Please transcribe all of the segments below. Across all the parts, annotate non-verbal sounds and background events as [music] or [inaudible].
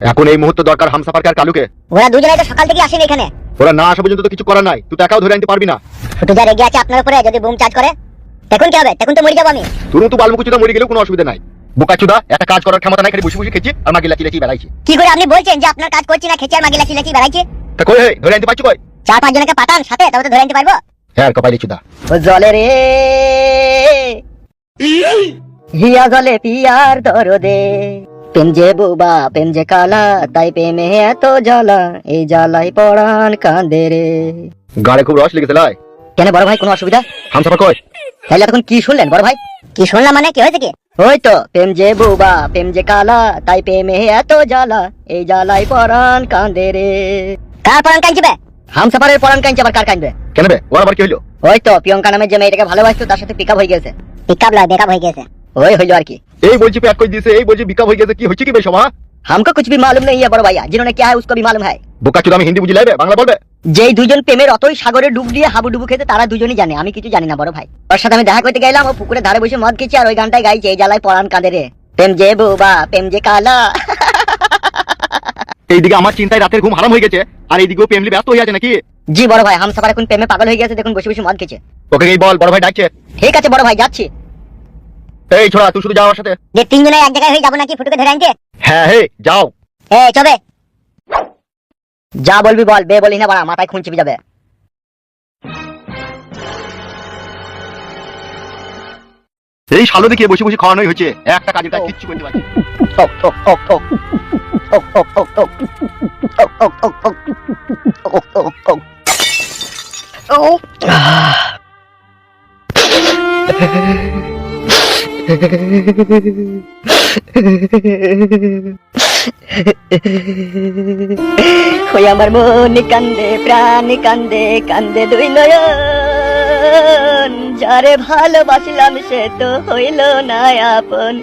এখন এই মুহূর্তে দরকার হামসাফারকে আর কালুকে। ওরা দুজনেই তো সকাল থেকে আসেনি এখানে। ওরা না আসা পর্যন্ত তো কিছু করার নাই। তুই তো একাও ধরে আনতে পারবি না। ফুটু যা রেগে আছে আপনার উপরে যদি বুম চার্জ করে তখন কি হবে তখন তো মরে যাব আমি। তুই তো বালমুকুচুদা মরে গেলেও কোনো অসুবিধা নাই। বোকাচুদা একটা কাজ করার ক্ষমতা নাই খালি বসে বসে খেছি আর মাগি লাচি লাচি বেড়াইছি। কি করে আপনি বলছেন যে আপনার কাজ করছি না খেচে আর মাগি লাচি লাচি বেড়াইছে? তা কই হে ধরে আনতে পারছি কই? চার পাঁচ জনকে পাঠান সাথে তবে তো ধরে আনতে পারব। হ্যাঁ কপাই লিচুদা ও জলে রে। হিয়া জলে পিয়ার দরদে। প্রেম যে বুবা প্রেম যে কালা তাই প্রেমে এত জ্বালা এই জ্বালাই পড়ান কাঁদে রে। গাড়ে খুব রস লেগেছে লাই। কেন বড় ভাই কোনো অসুবিধা? হামসাফার কই? তাহলে তখন কি শুনলেন বড় ভাই? কি শুনলাম মানে কি হয়েছে কি? ওই তো প্রেম যে বুবা প্রেম যে কালা তাই প্রেমে এত জ্বালা এই জ্বালাই পড়ান কাঁদে রে। কার পরান কাঁদবে হামসাফারের পড়ান কাঁদছে আবার কার কাঁদবে? কেন বে? ওর আবার কি হইল? ওই তো প্রিয়ঙ্কা নামে যে মেয়েটাকে ভালোবাসতো তার সাথে পিকআপ হয়ে গেছে। পিকআপ লয় বেকআপ হয়ে গেছে। ওই হইল আর কি। এই বলছি প্যাক করে দিয়েছে এই বলছি বিকাপ হয়ে গেছে কি হচ্ছে কি বে সভা हमको कुछ भी मालूम नहीं है बड़ो भैया जिन्होंने क्या है उसको भी मालूम है বোকাচুদা আমি হিন্দি বুঝি লাইবে বাংলা বলবে যেই দুজন প্রেমের অতই সাগরে ডুব দিয়ে হাবুডুবু খেতে তারা দুজনই জানে আমি কিছু জানি না বড় ভাই ওর সাথে আমি দেখা করতে গেলাম ও পুকুরে ধারে বসে মদ খেয়েছি আর ওই গানটাই গাইছে এই জ্বালায় পরান কাঁদে রে প্রেম যে বুবা প্রেম যে কালা [laughs] এইদিকে আমার চিন্তায় রাতের ঘুম হারাম হয়ে গেছে আর এইদিকেও প্রেমলি ব্যস্ত হয়ে আছে নাকি জি বড় ভাই হাম সবার এখন প্রেমে পাগল হয়ে গেছে দেখুন বসে বসে মদ খেয়েছে ওকে এই বল বড় ভাই ডাকছে ঠিক আছে বড় ভাই যাচ্ছি এই ছোড়া তুই শুধু যাও আমার সাথে যে তিনজনে এক জায়গায় হয়ে যাব নাকি ফুটুকে ধরে আনতে হ্যাঁ হে যাও এ চবে যা বলবি বল বে বলি না বাড়া মাথায় খুন চিপে যাবে এই শালো দেখিয়ে বসে বসে খাওয়ানোই হচ্ছে একটা কাজের কাজ কিচ্ছু করতে পারছি না। ঠক ঠক ঠক ঠক ঠক ঠক ঠক ঠক ঠক ঠক ঠক ঠক ঠক ঠক ঠক ওই আমার মন কান্দে, প্রাণ কান্দে কান্দে দুই নয়ন। যারে ভালোবাসলাম সে তো হইল না আপন।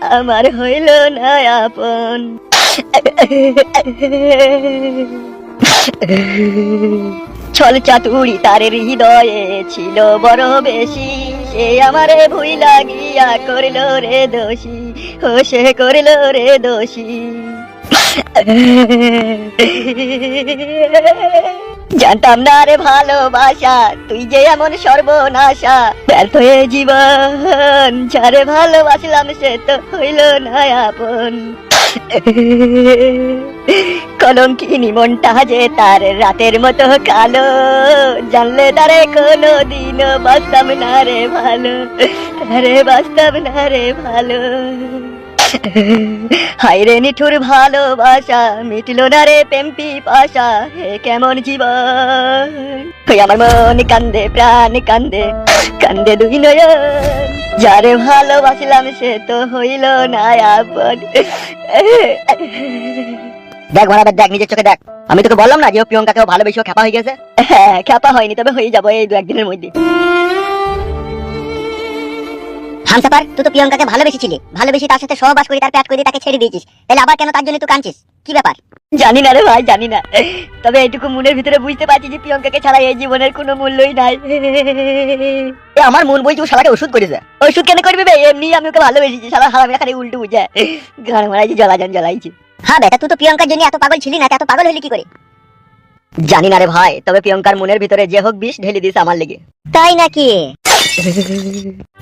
আমার হইল না আপন। ছল চাতুরি তার হৃদয়ে ছিল বড় বেশি। সে আমারে ভুই লাগিয়া করিল রে দোষী, ও সে করিল রে দোষী। জানতাম না রে ভালোবাসা, তুই যে এমন সর্বনাশা। ব্যর্থ হয়ে জীবন, যারে ভালোবাসলাম সে তো হইল না আপন। কলম কিনি মনটা যে তার রাতের মতো কালো, জানলে তারে কোনো দিনও বাস্তব না রে ভালো, তারে বাঁচতাম না রে ভালো। হাইরে নিঠুর ভালোবাসা, মিটলো না রে পেম্পি পাশা হে কেমন জীবন? আমার মন কান্দে, প্রাণ কান্দে কান্দে দুই নয়ন। যারে ভালোবাসিলাম সে তো হইল না আপন। দেখ বরাবর দেখ নিজের চোখে দেখ। আমি তোকে বললাম না যে ও প্রিয়ঙ্কাকে ও ভালোবেসে খ্যাপা হয়ে গেছে? হ্যাঁ খ্যাপা হয়নি তবে হয়ে যাব এই দু একদিনের মধ্যে। হামসাপার তুই তো প্রিয়ঙ্কাকে ভালোবেসেছিলি। ভালোবেসে তার সাথে সহবাস করে তার প্যাট করে তাকে ছেড়ে দিয়েছিস। তাহলে আবার কেন তার জন্য তুই কাঁদছিস? কি ব্যাপার? জানি না রে ভাই জানি না। তবে এইটুকু মনের ভিতরে বুঝতে পারছি যে প্রিয়ঙ্কাকে ছাড়া এই জীবনের কোনো মূল্যই নাই। এ আমার মন বলছে ও শালাকে ওষুধ করেছে। ওষুধ কেন করবি বে? এমনি আমি ওকে ভালোবেসেছি। শালা হারামি খালি উল্টো বুঝে। গান মারাইছি জ্বালাজান জ্বালাইছি। হ্যাঁ বেটা তুই তো প্রিয়ঙ্কার জন্য এত পাগল ছিলি না এত পাগল হলি কি করে? জানি না রে ভাই তবে প্রিয়ঙ্কার মনের ভিতরে যে হোক বিষ ঢেলে দিস আমার লেগে। তাই নাকি?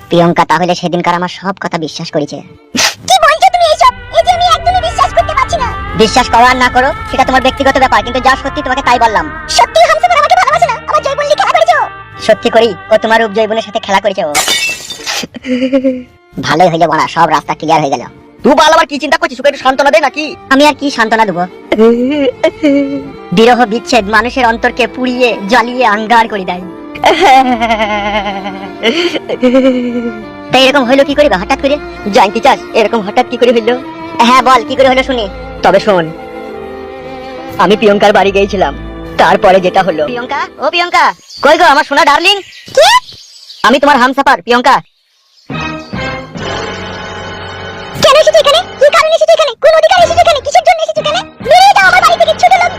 প্রিয়ঙ্কা তাহলে সেদিনকার আমার সব কথা বিশ্বাস করেছে। কি বলছো তুমি এইসব এই যে আমি একদমই বিশ্বাস করতে পারছি না। বিশ্বাস করো আর না করো সেটা তোমার ব্যক্তিগত ব্যাপার কিন্তু যা সত্যি তোমাকে তাই বললাম। সত্যি হামসাফার আমাকে ভালোবাসে না? আমার জয়বন খেলা করেছ? সত্যি করি ও তোমার রূপ জয়বনের সাথে খেলা করেছে ও। ভালোই হইল বড়া সব রাস্তা ক্লিয়ার হয়ে গেল। তুই বল আবার কি চিন্তা করছিস? ওকে একটু সান্ত্বনা দে নাকি? আমি আর কি সান্ত্বনা দেবো? বিরহ বিচ্ছেদ মানুষের অন্তরকে পুড়িয়ে জ্বালিয়ে আঙ্গার করে দেয়। তাই এরকম হইল কি করে হঠাৎ করে? জানতে চাস এরকম হঠাৎ কি করে হইল? হ্যাঁ বল কি করে হলো শুনি। তবে শোন আমি প্রিয়ঙ্কার বাড়ি গিয়েছিলাম। তারপরে যেটা হলো। প্রিয়ঙ্কা? ও প্রিয়ঙ্কা! কই গো আমার সোনা ডার্লিং? আমি তোমার হামসাফার প্রিয়ঙ্কা। কেন এসেছ এখানে? কি কারণে এসেছ এখানে? কোন অধিকার এসেছ এখানে? কিসের জন্য এসেছ এখানে? বেরিয়ে যাও আমার বাড়ি থেকে ছোট লোক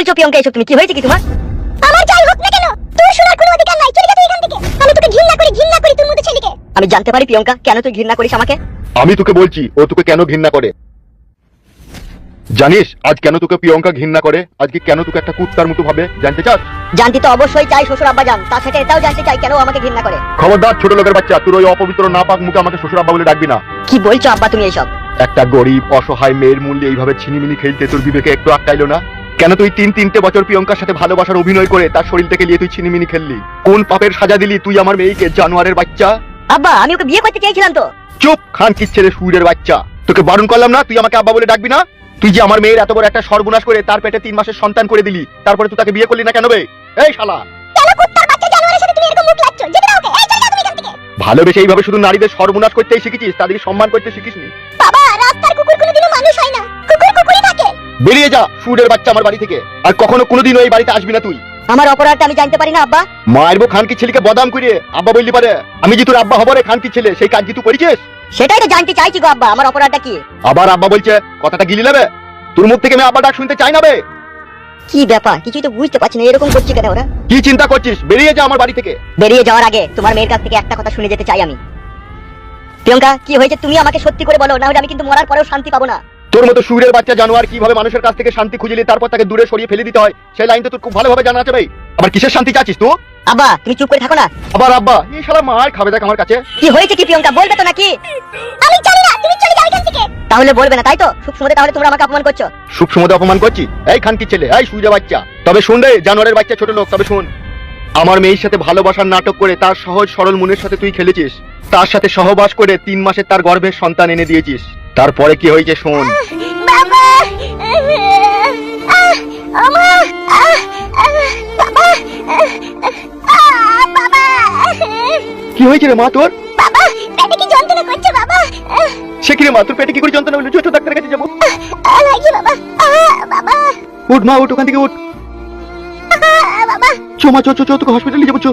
বলছো প্রিয়ঙ্কা এসব তুমি কি হয়েছে কি তোমার আমার যাই হোক না কেন তোর শোনার কোনো অধিকার নাই চলে যা তুই এখান থেকে। আমি তোকে ঘৃণা করি ঘৃণা করি তোর মতো ছেলেকে। আমি জানতে পারি প্রিয়ঙ্কা কেন তুই ঘৃণা করিস আমাকে? আমি তোকে বলছি ও তোকে কেন ঘৃণা করে? জানিস আজ কেন তোকে প্রিয়ঙ্কা ঘৃণা করে? আজকে কেন তোকে একটা কুত্তার মতো ভাবে জানতে চাস? জানতে তো অবশ্যই চাই শ্বশুর আব্বা জান তার সাথে এটাও জানতে চাই কেন আমাকে ঘৃণা করে। খবরদার ছোট লোকের বাচ্চা তোর ওই অপবিত্র না পাক মুখে আমাকে শ্বশুর আব্বা বলে ডাকবি না। কি বলছো আব্বা তুমি এইসব একটা গরিব অসহায় মেয়ের মূল্যে এইভাবে ছিনিমিনি খেলতে তোর বিবেকে একটু আটকাইলো না? কেন তুই তিন তিনটে বছর প্রিয়ঙ্কার সাথে ভালোবাসার অভিনয় করে তার শরীর থেকে নিয়ে তুই ছিনিমিনি খেললি? কোন পাপের সাজা দিলি তুই আমার মেয়েকে জানোয়ারের বাচ্চা? আব্বা আমি ওকে বিয়ে করতে চেয়েছিলাম তো। চুপ খান ছেলে সুরের বাচ্চা। তোকে বারণ করলাম না? তুই আমাকে আব্বা বলে ডাকবি না? তুই যে আমার মেয়ের এত বড় একটা সর্বনাশ করে তার পেটে তিন মাসের সন্তান করে দিলি তারপরে তুই তাকে বিয়ে করলি না কেন বে? এই শালা! কেন কুত্তার বাচ্চা জানোয়ারের সাথে তুমি এরকম মুখ লাগছো যেতে ওকে এই চলে যাও তুমি এখান থেকে। ভালোবেসে এইভাবে শুধু নারীদের সর্বনাশ করতেই শিখেছিস তাদেরকে সম্মান করতে শিখিসনি? বেরিয়ে যা সুরের বাচ্চা আমার বাড়ি থেকে। আর কখনো কোনোদিনও এই বাড়িতে আসবি না তুই। আমার অপরাধটা আমি জানতে পারি না আব্বা। মারবো খানকি ছেলেকে বদাম করে আব্বা বললি পারে আমি যে তোর আব্বা হব রে খানকি ছেলে সেই কাজ কি তুই করেছিস? সেটাই তো জানতে চাইছি গো আব্বা আমার অপরাধটা কি? আবার আব্বা বলছে কথাটা গিলি নেবে? তোর মুখ থেকে আমি আব্বা ডাক শুনতে চাই না বে? কি ব্যাপার? কিছুই তো বুঝতে পারছি না এরকম করছি কেন ওরা? কি চিন্তা করছিস? বেরিয়ে যা আমার বাড়ি থেকে। বেরিয়ে যাওয়ার আগে তোমার মেয়ের কাছ থেকে একটা কথা শুনে যেতে চাই আমি। প্রিয়ঙ্কা কি হয়েছে তুমি আমাকে সত্যি করে বলো না হলে আমি কিন্তু মরার পরেও শান্তি পাবো না। তোর মতো সুরের বাচ্চা জানোয়ার কীভাবে মানুষের কাছ থেকে শান্তি খুঁজলি তারপর তাকে দূরে সরিয়ে ফেলে দিতে হয়? সেই লাইন তো তোর খুব ভালোভাবে জানা আছে ভাই। আবার কিসের শান্তি চাচ্ছিস তুই? আব্বা তুমি চুপ করে থাকো না। আবার আব্বা এই শালা মার খাবে দেখ আমার কাছে। কি হয়েছে কি প্রিয়ঙ্কা বলবে তো নাকি? আমি জানি না তুমি চলে যাও এখান থেকে। তাহলে বলবে না তাই তো? সুখ সময় তাহলে তোমরা আমাকে অপমান করছ। সুখ সমুদে অপমান করছি। এই খানকি ছেলে এই সুজা বাচ্চা। তবে শুন রে জানোয়ারের বাচ্চা ছোট লোক তবে শুন। আমার মেয়ের সাথে ভালোবাসার নাটক করে তার সহজ সরল মনের সাথে তুই খেলেছিস। তার সাথে সহবাস করে তিন মাসে তার গর্ভের সন্তান এনে দিয়েছিস। তারপরে কি হয়েছে শোন। কি হয়েছে রে মা তোর? বাবা পেটে কি যন্ত্রণা করছে বাবা? আহ, সে কি রে মা তোর পেটে কি করে যন্ত্রণা হলো? ছোট ডাক্তারের কাছে যাব। বাবা। বাবা। উঠ মা উঠ ওখান থেকে উঠ। বাবা। চো মা চো চো চো তোকে হসপিটালে যাব চো।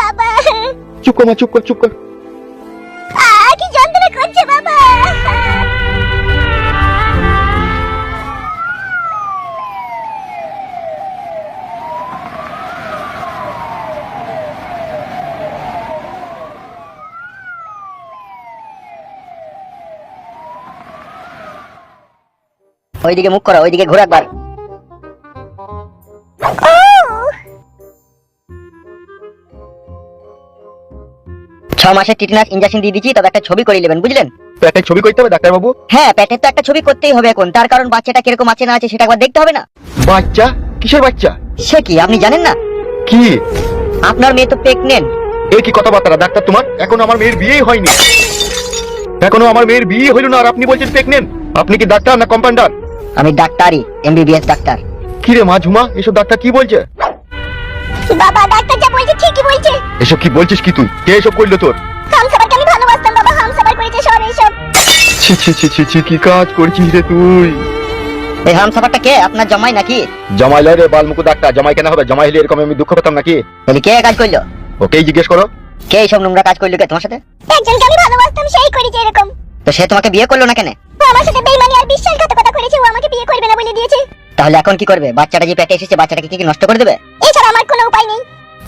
বাবা। চুপ কর মা চুপ কর চুপ কর। কি যন্ত্রণা করছে বাবা। ওইদিকে মুখ করো ওইদিকে ঘুরে একবার। ছ মাসের টিটনাস ইঞ্জেকশন দিয়ে দিচ্ছি তবে একটা ছবি করে নেবেন বুঝলেন? তো একটা ছবি করতে হবে ডাক্তার বাবু হ্যাঁ পেটের তো একটা ছবি করতেই হবে এখন। তার কারণ বাচ্চাটা কীরকম আছে না আছে সেটা একবার দেখতে হবে না। বাচ্চা? কিসের বাচ্চা? সে কি আপনি জানেন না? কি? আপনার মেয়ে তো প্রেগনেন্ট এ কি কথাবার্তা ডাক্তার তোমার? এখনও আমার মেয়ের বিয়েই হয়নি। এখনও আমার মেয়ের বিয়ে হইল না আর আপনি বলছেন প্রেগনেন্ট আপনি কি ডাক্তার না কম্পাউন্ডার আমি ডাক্তারই এমবিবিএস ডাক্তার। কি রে মা ঝুমা এসব ডাক্তার কি বলছে? বাবা ডাক্তার যা বলছে ঠিকই বলছে। এসব কি বলছিস কি তুই? কে এসব করল তোর? হামসাবারকে আমি ভালোবাসতাম বাবা হামসাবার করেছে সব এইসব ছি ছি ছি ছি ছি কি কাজ করছিস রে তুই? এই হামসাফারটা কে? আপনার জমাই নাকি? জামাই লাই রে বালমুকু ডাক্তার। জামাই কেন হবে? জামাই হলে এরকম আমি দুঃখ পেতাম নাকি? তাহলে কে কাজ করল? ওকেই জিজ্ঞেস করো। কে এইসব নোংরা কাজ করল কে তোমার সাথে? একজনকে আমি ভালোবাসতাম সেই করেছে এরকম। তো সে তোমাকে বিয়ে করল না কেন? আমার সাথে বেইমানি আর বিশ্বাসঘাতকতা করেছে ও আমাকে বিয়ে করবে না বলে দিয়েছে। তাহলে এখন কি করবে? বাচ্চাটা যে পেটে এসেছে বাচ্চাটাকে কি কি নষ্ট করে দেবে? এছাড়া আমার কোনো উপায় নেই।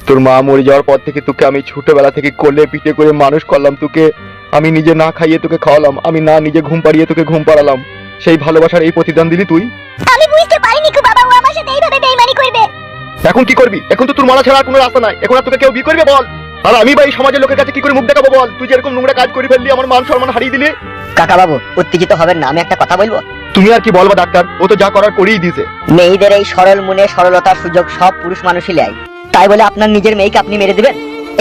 তোর মা মরে যাওয়ার পর থেকে তোকে আমি ছোটবেলা থেকে কোলে পিঠে করে মানুষ করলাম তোকে আমি নিজে না খাইয়ে তোকে খাওয়ালাম আমি না নিজে ঘুম পাড়িয়ে তোকে ঘুম পাড়ালাম। সেই ভালোবাসার এই প্রতিদান দিলি তুই? আমি বুঝতে পারিনি কো বাবা ও আমার সাথে এইভাবে বেইমানি করবে। এখন কি করবি? এখন তো তোর মারা ছাড়া আর কোনো রাস্তা নাই। এখন আর তোকে কেউ বিয়ে করবে বল? আর আমি এই সমাজের লোকের কাছে কি করে মুখ দেখাবো বল? তুই যেরকম নোংরা কাজ করে ফেললি আমার মান সম্মান হারিয়ে দিলি? কাকা বাবু উত্তেজিত হবেন না আমি একটা কথা বলব। তুমি আর কি বলবা ডাক্তার? ও তো যা করার করেই দিয়েছে মেয়েদের এই সরল মনে সরলতার সুযোগ সব পুরুষ মানুষই নেয়। তাই বলে আপনার নিজের মেয়েকে আপনি মেরে দিবেন?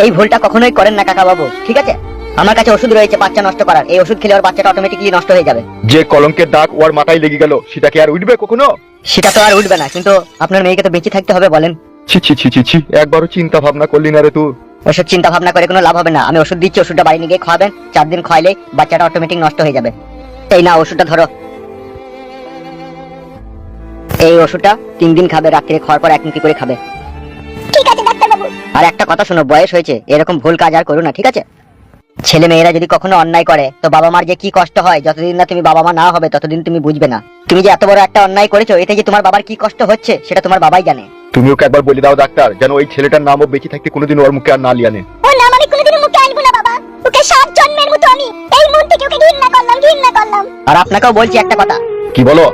এই ভুলটা কখনোই করেন না কাকা বাবু ঠিক আছে? আমার কাছে ওষুধ রয়েছে বাচ্চা নষ্ট করার। এই ওষুধ খেলে ওর বাচ্চাটা অটোমেটিকলি নষ্ট হয়ে যাবে। যে কলঙ্কের দাগ ওর মাথায় লেগে গেল সেটা কি আর উঠবে কখনো? সেটা তো আর উঠবে না কিন্তু আপনার মেয়েকে তো বেঁচে থাকতে হবে বলেন। ছি ছি ছি ছি ছি একবারও চিন্তা ভাবনা করলি না রে তুই। ওষুধ চিন্তা ভাবনা করে কোনো লাভ হবে না। আমি ওষুধ দিচ্ছি ওষুধটা বাড়ি নিয়ে গিয়ে খাওয়াবেন। চার দিন খাওয়াইলে বাচ্চাটা অটোমেটিক নষ্ট হয়ে যাবে। এই না ওষুধটা ধরো। এই ওষুধটা তিন দিন খাবে রাত্রে খাওয়ার পর এক মুখি করে খাবে? ঠিক আছে ডাক্তার বাবু আর একটা কথা শোনো বয়স হয়েছে এরকম ভুল কাজ আর করো না ঠিক আছে? ছেলে মেয়েরা যদি কখনো অন্যায় করে তো বাবা মার যে কি কষ্ট হয় যতদিন না তুমি বাবা মা না হবে ততদিন তুমি বুঝবে না। তুমি যে এত বড় একটা অন্যায় করেছ এতে যে তোমার বাবার কি কষ্ট হচ্ছে সেটা তোমার বাবাই জানে। তুমি ওকে একবার বলে দাও ডাক্তার যেন ওই ছেলেটার নামও বেঁচে থাকতে কোনোদিন ওর মুখে আর না লিয়ানে। ও আমি মানে কোনোদিন মুখে আনব না বাবা। ওকে সাত জন্মের মতো আমি এই মন থেকে ওকে ঘৃণা করলাম ঘৃণা করলাম। আর আপনাকেও বলছি একটা কথা। কি বলো?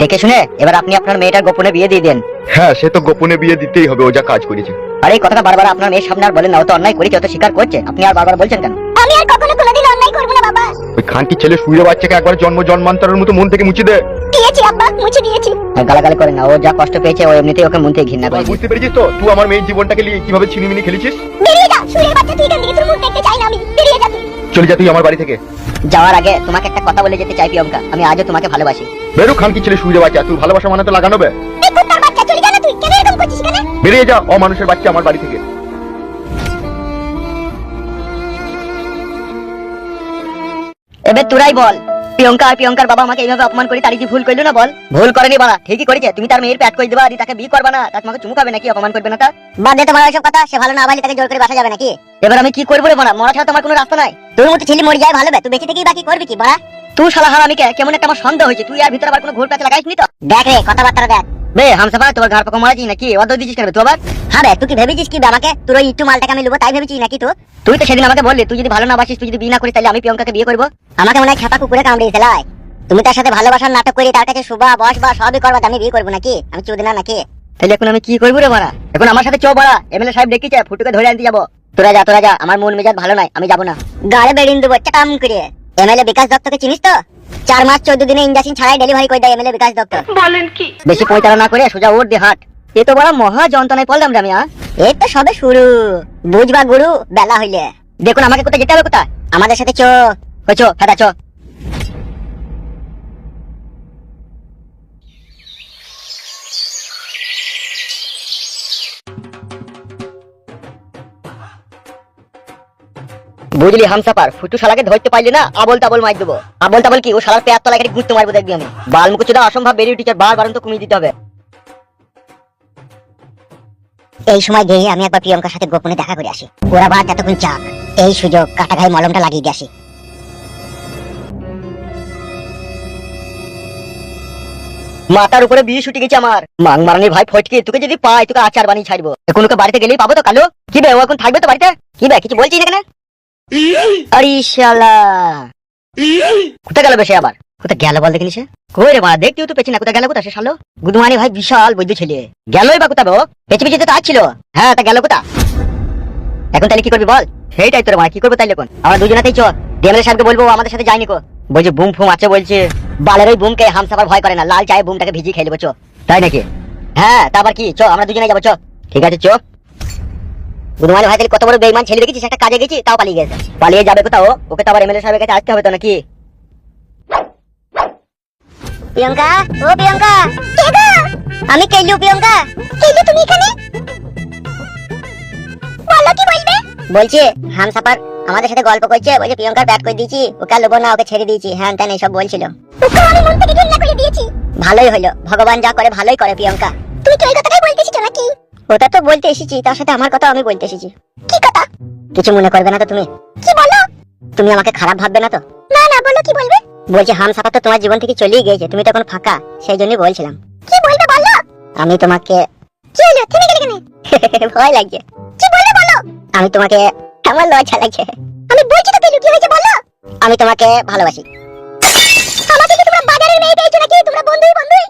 দেখে শুনে এবার আপনি আপনার মেয়েটার গোপনে বিয়ে দিয়ে দেন। হ্যাঁ সে তো গোপনে বিয়ে দিতেই হবে ও যা কাজ করেছে। আর এই কথাটা বারবার আপনার মেয়ের সামনে আর বলেন না ও তো অন্যায় করেছে ও তো স্বীকার করছে। আপনি আর বারবার বলছেন কেন? আমি আর কখনো কোনোদিন অন্যায় করব না বাবা। ওই খানটি ছেলে শুয়ে বাচ্চাকে একবার জন্ম জন্মান্তরের মতো মন থেকে মুছে দে। দিয়েছি আব্বা মুছে দিয়েছি। গালাগালি করেন না। ও যা কষ্ট পেয়েছে ও এমনিতেই ওকে মন থেকে ঘৃণা তুই করেছে বুঝতে পেরেছিস তো? তুই আমার মেয়ের জীবনটাকে নিয়ে কীভাবে ছিনিমিনি খেলেছিস? বেরিয়ে যা সুরের বাচ্চা তুই থেকে তোর মুখ দেখতে চাই না আমি। বেরিয়ে যা তুই। চলে যা তুই আমার বাড়ি থেকে। যাওয়ার আগে তোমাকে একটা কথা বলে যেতে চাই প্রিয়ঙ্কা। আমি আজও তোমাকে ভালোবাসি। বেরো খানকি ছেলে সুইরে বাচ্চা? তুই ভালোবাসা মানে তো লাগানো বে। এই কুত্তার বাচ্চা চলে যা না তুই। কেন এরকম করছিস কেন বেরিয়ে যা অমানুষের বাচ্চা আমার বাড়ি থেকে। এবার তোরাই বল। প্রিয়ঙ্কা আর প্রিয়ঙ্কার বাবা আমাকে এইভাবে অপমান করে তার কি ভুল করল না বল? ভুল করেনি বাবা ঠিকই করেছে। তুমি তার মেয়ের প্যাট করে দেবা আর তাকে বিয়ে করবে না তার তোমাকে চুমুকাবে নাকি অপমান করবে না তা বাদ দে তোমার ওইসব কথা সে ভালো না ভালো তাকে জোর করে বাসা যাবে নাকি? এবার আমি কি করব রে বাড়া মরা ছাড়া তোমার কোনো রাস্তা নাই। তোর মতো ছেলে মরে যায় ভালো তুই বেঁচে থেকেই বাকি করবি কি বড়া তুই শালা হারামিকে কেমন একটা আমার সন্দেহ হয়েছে তুই আর ভিতরে আবার কোনো ঘোর লাগাইস নি তো? দেখ রে কথাবার্তা দেখ। বে হামসাফা তোমার ঘর পাকা মারাছি নাকি? দিছিস কেন তুই আবার? হ্যাঁ বে তুই কি ভেবেছিস কি আমাকে? তোর ওই একটু মালটাকে আমি লুবো তাই ভেবেছিস নাকি তুই তুই তো সেদিন আমাকে বললি তুই যদি ভালো না বাসিস তুই যদি বিয়ে না করিস তাহলে আমি প্রিয়ঙ্কাকে বিয়ে করব। আমাকে মনে হয় খেপা কুকুরে কামড়ে তুমি তার সাথে ভালোবাসার নাটক করে তার কাছে শুভা বস বা সবই করবা আমি বিয়ে করব নাকি? আমি চুদি না নাকি? তাহলে এখন আমি কি করব রে মারা এখন আমার সাথে চো বাড়া এমএলএ সাহেব ডেকেছে ফুটুকে ধরে আনতে যাব। তোরা যা তোরা যা আমার মন মেজাজ ভালো নাই আমি যাব না। গাড়ে বেরিয়ে দেবো চাটাম করে। এমএলএ বিকাশ দত্তকে চিনিস তো? চার মাস চোদ্দ দিনে ইঞ্জেকশন ছাড়াই ডেলিভারি করে দেয় এমএলএ বিকাশ দত্ত বেশি পরিচালনা করে সোজা ওর দে হাট। এ তো বড় মহা যন্ত্রণায় পড়লাম রে আমি। এই তো সবে শুরু। বুঝবা গুরু বেলা হইলে। দেখুন আমাকে কোথায় যেতে হবে কোথায়? আমাদের সাথে চো। চো ফেদা চো। বুঝলি হামসাপার ফুটু শালাকে ধরতে পারলি না আবল তাবল মার দেবো। আবল তাবল কি ও শালার পেয়ার তলায় কেটে গুঁতো মারবো দেখবি আমি। বাল মুকুচুদা অসম্ভব বেরিয়ে টিচার বার বারণ তো কমিয়ে দিতে হবে। এই সময় গিয়ে আমি একবার প্রিয়ঙ্কার সাথে গোপনে দেখা করে আসি। ওরা ভাত এতক্ষণ চাক এই সুযোগ কাটা ঘায়ে মলমটা লাগিয়ে দিয়ে আসি। মাথার উপরে বিয়ে ছুটে গেছে আমার। মাং মারানি ভাই ফটকে তোকে যদি পাই তোকে আচার বানিয়ে ছাড়বো। এখন ওকে বাড়িতে গেলেই পাবো তো কালো? কি বে ও এখন থাকবে তো বাড়িতে? কি বে কিছু বলছিস না কেন? হ্যাঁ এখন তাহলে কি করবি বল? তোর মা কি আমরা দুজনাতেই চ ডিএমএল সাহেবকে বলব আমাদের সাথে যায়নি কো। বলছে, বুম ফুম আছে বলছে। বালের ওই বুমকে হামসাফার ভয় করে না, লাল চায়ে বুমটাকে ভিজিয়ে খেয়ে নেব তাই নাকি? হ্যাঁ তারপর কি? চ, আমরা দুজনে যাব, চ। ঠিক আছে, চ। বুধমানি ভাই তাহলে কত বড় বেইমান ছেলে দেখেছিস? একটা কাজে গেছি তাও পালিয়ে গেছে। পালিয়ে যাবে কোথাও? ওকে তো আবার এমএলএ সাহেবের কাছে আসতে হবে তো নাকি? প্রিয়ঙ্কা? ও প্রিয়ঙ্কা! কে গো? আমি কেলু প্রিয়ঙ্কা। কেলু তুমি এখানে? বলো কি বলবে? বলছি হামসাফার আমাদের সাথে গল্প করছে বলছে প্রিয়ঙ্কার ব্যাট করে দিয়েছি ওকে লোবো না ওকে ছেড়ে দিয়েছি। হ্যাঁ তেন এইসব বলছিল। ওকে আমি মন থেকে ঘৃণা করে দিয়েছি। ভালোই হলো। ভগবান যা করে ভালোই করে প্রিয়ঙ্কা। তুমি কি ওই কথাটাই বলতে নাকি? ওটা তো বলতে এসেছি, তার সাথে আমার কথা আমি বলতে এসেছি। কি কথা? কিছু মনে করবে না তো তুমি? কি বলো? তুমি আমাকে খারাপ ভাববে না তো? না না, বলো, কি বলবে? বলছি, হাম সাফা তো তোমার জীবন থেকে চলেই গিয়েছে, তুমি তখন ফাঁকা, সেই জন্যই বলছিলাম। কি বলবে বলো? আমি তোমাকে কি হলো? থেমে গেলে কেন? [laughs] ভয় লাগছে। কি বলবে বলো? আমি তোমাকে আমার লজ্জা লাগছে। আমি বলছি তো তেলু কি হয়েছে বলো? আমি তোমাকে ভালোবাসি। আমাকে কি তোমরা বাজারের মেয়ে পেয়েছ নাকি তোমরা বন্ধুই বন্ধুই?